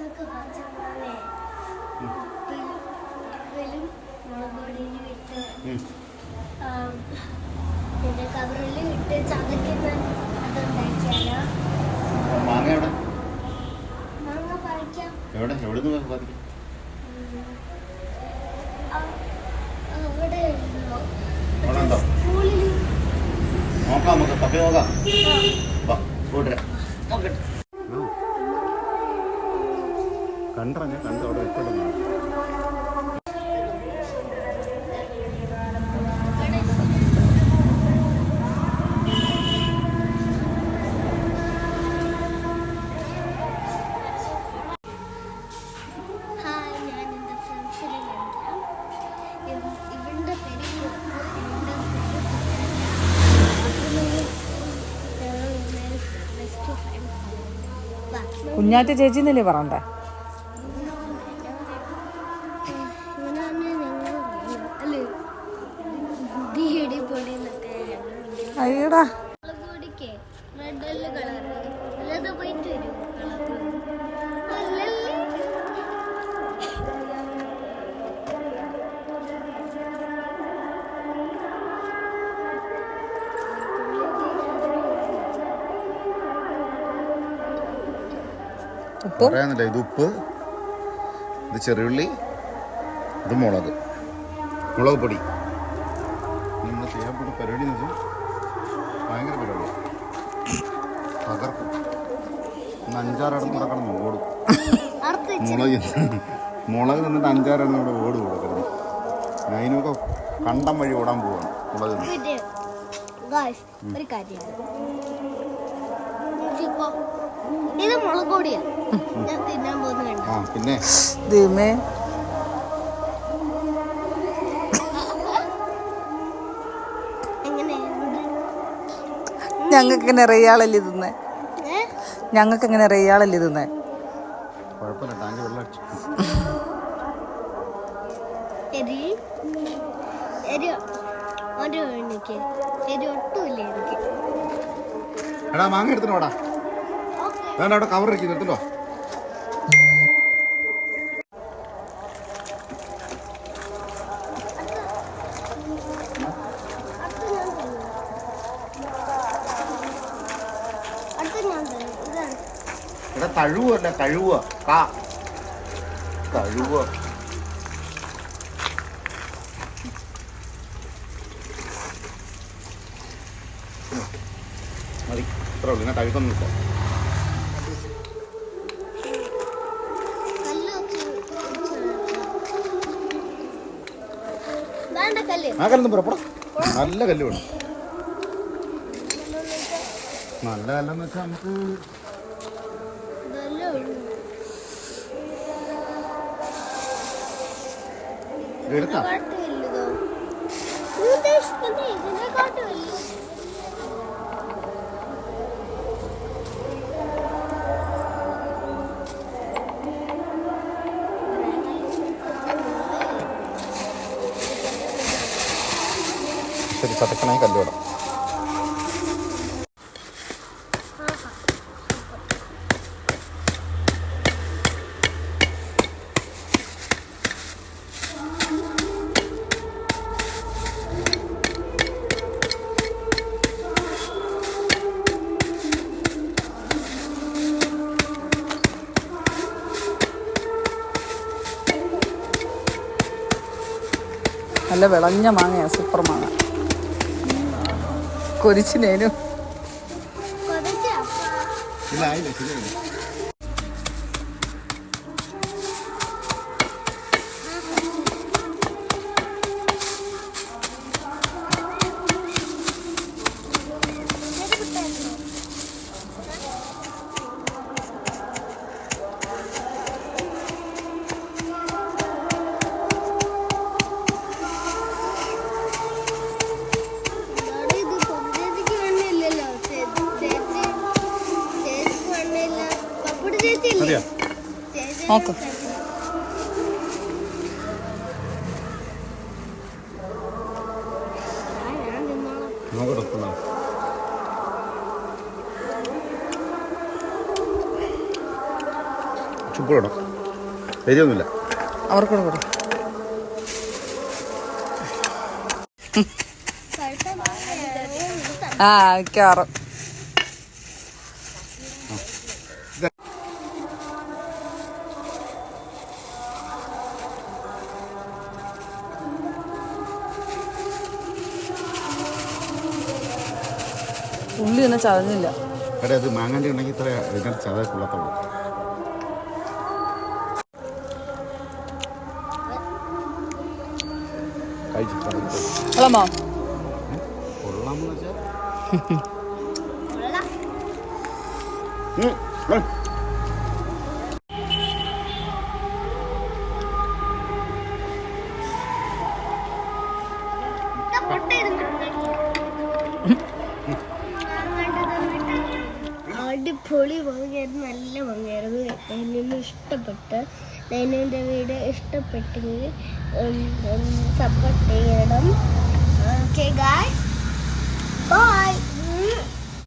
എന്നൊക്കെ പച്ചമുളകേ ഉപ്പിലും മുളക് പൊടിയിൽ ഇട്ട് പിന്നെ കവറിൽ ഇട്ട് അതുണ്ടാക്കിയാലോ? മാങ്ങ എവിടെ? മാങ്ങ പറിക്കാം. എവിടെ? എവിടെ നിന്ന് പറിക്കും? അവിടെ ഉണ്ടോ? സ്കൂളിൽ നോക്കാം നമുക്ക് തപ്പി നോക്കാം. വാ കൂട്ടര നമ്മൾ കണ്ട് അവിടെ വാ കുഞ്ഞാറ്റ ചേച്ചി എന്നല്ലേ പറയണ്ടേ ഉപ്പും? പറയാന്നില്ല ഇത് ഉപ്പ് ഇത് ചെറിയുള്ളി ഇത് മുളക്. മുളക് പൊടി നമ്മൾ ചെയ്യാൻ പോകുന്ന പരിപാടി എന്ന് വെച്ചാൽ ഭയങ്കര പരിപാടി. തകർക്കും. ഇന്ന് അഞ്ചാറടം നടക്കണം ഓടും. മുളക് മുളക് നിന്നിട്ട് അഞ്ചാറെണ്ണം കൂടെ ഓട് കൊടുക്കണം. അതിനൊക്കെ കണ്ടം വഴി ഓടാൻ പോവാണ് മുളക് ഒരു കാര്യം. ഇത് മുളക് പൊടിയാ. ഞാൻ തിന്നാൻ പോകുന്ന കണ്ട? ആ പിന്നെ? ഞങ്ങൾക്ക് ഇങ്ങനെ റെയ്യാളല്ലേ തിന്നേ? ഞങ്ങൾക്ക് ഇങ്ങനെ റെയ്യാളല്ലേ തിന്നേ? കുഴപ്പമില്ല ടാങ്ക് വെള്ളം അടിച്ചു. എടി മാങ്ങ എടുത്തിട്ട് ഓക്കേ. വേണ്ട അവിടെ കവർ ഇരിക്കുന്നു എടുത്തിട്ടോ അടുത്ത ഞാൻ എടാ തഴുവല്ല കഴുവുക കാ കഴുവുക മതി ഇത്ര ഉള്ളു കഴുകൊന്നും ഇല്ല ആ കല്ലൊന്നും പുറപ്പെടാ. നല്ല കല്ല് വേണം. നല്ല കല്ലെന്ന് വെച്ചാൽ നമുക്ക് എടുക്കാം ശരി ചതക്കണേ കല്ല് നല്ല വിളഞ്ഞ മാങ്ങയാണ് സൂപ്പർ മാങ്ങ. കൊരിച്ചിനേനും നോക്ക്. ശരിയൊന്നുമില്ല അവർക്കൂടെ കൊടു. ആ മിക്കവാറും ഉള്ളി തന്നെ ചതഞ്ഞില്ല. എടാ അത് മാങ്ങാന്റെ ഉണ്ടെങ്കിൽ ഇത്ര ഇതിനകത്ത് ചത കൊള്ളത്തുള്ളൂ കൊള്ളാമോ? കൊള്ളാമെന്ന് വെച്ചാൽ കൊള്ളാം. അടിപൊളി ഭംഗിയായിരുന്നു നല്ല ഭംഗിയായിരുന്നു. ലൈനു ഇഷ്ടപ്പെട്ട് ലൈനുവിന്റെ വീട് ഇഷ്ടപ്പെട്ടെങ്കിൽ സപ്പോർട്ട് ചെയ്യണം. ഓക്കെ ഗായ് ബൈ